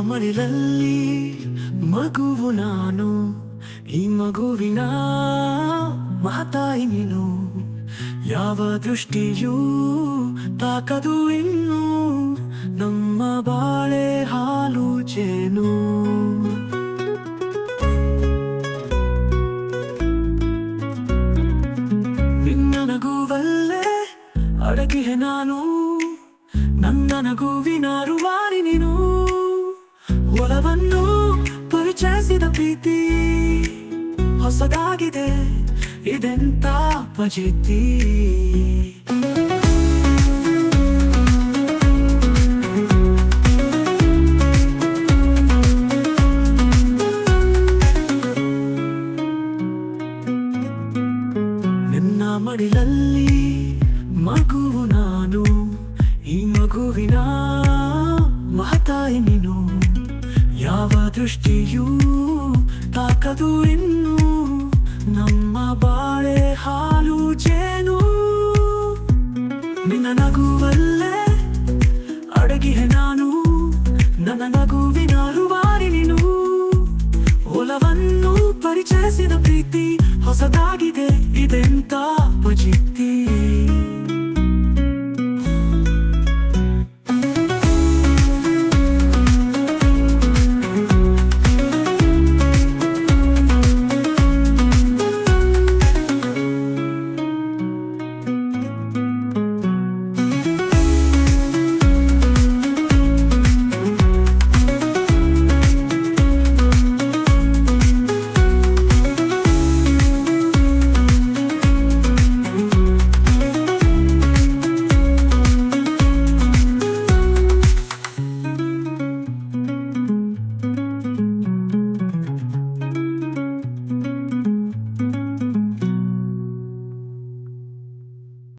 ಮಡಿಲಲ್ಲಿ ಮಗುವು ನಾನು, ಈ ಮಗುವಿನ ಮಾತಾಯಿ ನೀನು ಯಾವ ದೃಷ್ಟಿಯೂ ತಾಕದು ಇನ್ನು, ನಮ್ಮ ಬಾಳೆ ಹಾಲು ಜೇನು ನಿನ್ನ ನಗುವಲ್ಲೇ ಅಡಗಿಹೆ ನಾನು, ನನ್ನ ನಗುವಿನ ರುವಾರಿ ನೀನು ಒಲವನ್ನು ಪರಿಚಯಿಸಿದ ಪ್ರೀತಿ ಹೊಸದಾಗಿದೆ. ಇದೆಂತ ಪಜಿತಿ ನಿನ್ನ ಮಡಿಲಲ್ಲಿ ಮಗುವು ನಾನು. ಈ ಮಗುವಿನ ಮಹತಾಯಿ ನೀನು. ದೃಷ್ಟಿಯೂ ತಾಕದು ಇನ್ನು ನಮ್ಮ ಬಾಳೆ ಹಾಲು ಜೇನು. ನಿನ್ನ ನಗುವಲ್ಲೇ ಅಡಗಿಹೆ ನಾನು, ನನ್ನ ನಗುವಿನ ರುವಾರಿ ನೀನು. ಒಲವನ್ನು ಪರಿಚಯಿಸಿದ ಪ್ರೀತಿ ಹೊಸದಾಗಿದೆ, ಇದೆಂತ ಪಜಿತಿ